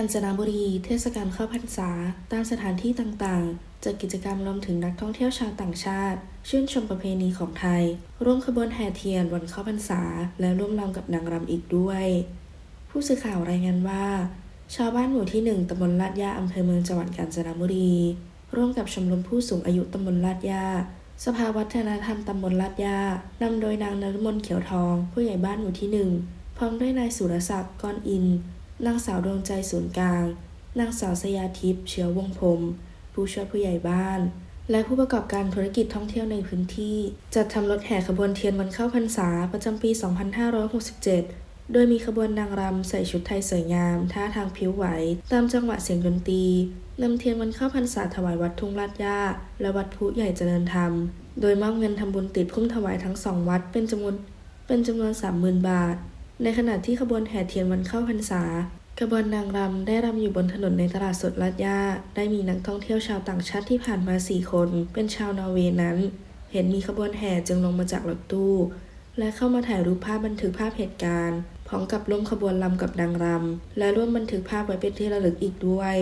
าญจนบุรี เทศกาลเข้าพรรษา ตามสถานที่ต่างๆ จัดกิจกรรมรวมถึงนักท่องเที่ยวชาวต่างชาติ ชื่นชมประเพณีของไทย ร่วมขบวนแห่เทียนวันเข้าพรรษา และร่วมรำกับนางรำอีกด้วย ผู้สื่อข่าวรายงานว่า ชาวบ้านหมู่ที่หนึ่งตำบลลาดยาอำเภอเมืองจังหวัดกาญจนบุรี ร่วมกับชมรมผู้สูงอายุตำบลลาดยาสภาวัฒนธรรมตำบลลาดยานำโดยนางนฤมลเขียวทอง ผู้ใหญ่บ้านหมู่ที่หนึ่งพร้อมด้วยนายสุรศักดิ์ก้อนอิน นางสาวดวงใจศูนย์กลาง นางสาวสยาทิพย์เชื้อวงพรมผู้ช่วยผู้ใหญ่บ้าน และผู้ประกอบการธุรกิจท่องเที่ยวในพื้นที่ จัดทำรถแห่ขบวนเทียนวันเข้าพรรษาประจำปี 2567 โดยมีขบวนนางรำใส่ชุดไทยสวยงาม ท่าทางผิวไหว ตามจังหวะเสียงดนตรีนำเทียนวันเข้าพรรษาถวายวัดทุ่งลาดย่าและวัดพุใหญ่เจริญธรรม โดยมอบเงินทำบุญติดพุ่มถวายทั้งสองวัดเป็นจำนวนเป็นจำนวน 30,000 บาท ในขณะที่ขบวนแห่เทียนวันเข้าพรรษาขบวนนางรำได้รำอยู่บนถนนในตลาดสดลาดยาได้มีนักท่องเที่ยวชาวต่างชาติที่ผ่านมาสี่คน เป็นชาวนอร์เวย์นั้น เห็นมีขบวนแห่จึงลงมาจากรถตู้ และเข้ามาถ่ายรูปภาพบันทึกภาพเหตุการณ์ พร้อมกับร่วมขบวนรำกับนางรำ และร่วมบันทึกภาพไว้เป็นที่ระลึกอีกด้วย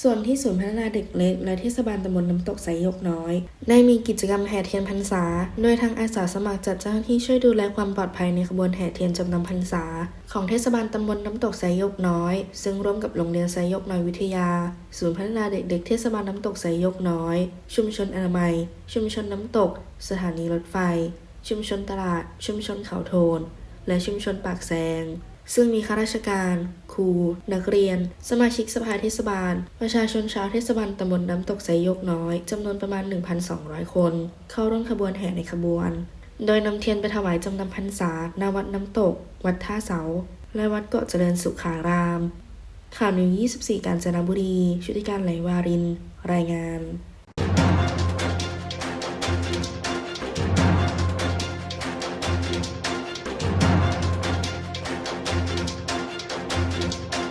ส่วนที่ศูนย์พัฒนาเด็กเล็ก และเทศบาลตำบลน้ำตกไสยกน้อย ได้มีกิจกรรมแห่เทียนพรรษา โดยทางอาสาสมัครจัดเจ้าหน้าที่ช่วยดูแลความปลอดภัยในขบวนแห่เทียนจำนำพรรษา ของเทศบาลตำบลน้ำตกไสยกน้อย ซึ่งร่วมกับโรงเรียนไสยกน้อยวิทยา ศูนย์พัฒนาเด็กเด็กเทศบาลน้ำตกไสยกน้อย ชุมชนอนามัย ชุมชนน้ำตก สถานีรถไฟ ชุมชนตลาด ชุมชนเขาโทน และชุมชนปากแซง ซึ่งมีข้าราชการ ครู นักเรียน สมาชิกสภาเทศบาล ประชาชนชาวเทศบาลตำบลน้ำตกไซยกน้อยจำนวนประมาณ 1,200 คน เข้าร่วมขบวนแห่ในขบวน โดยนำเทียนไปถวายจำนำพรรษาณวัดน้ำตก วัดท่าเสา และวัดเกาะเจริญสุขารามข่าวนิว24 กาญจนบุรี ชุติการไหลวาริน รายงาน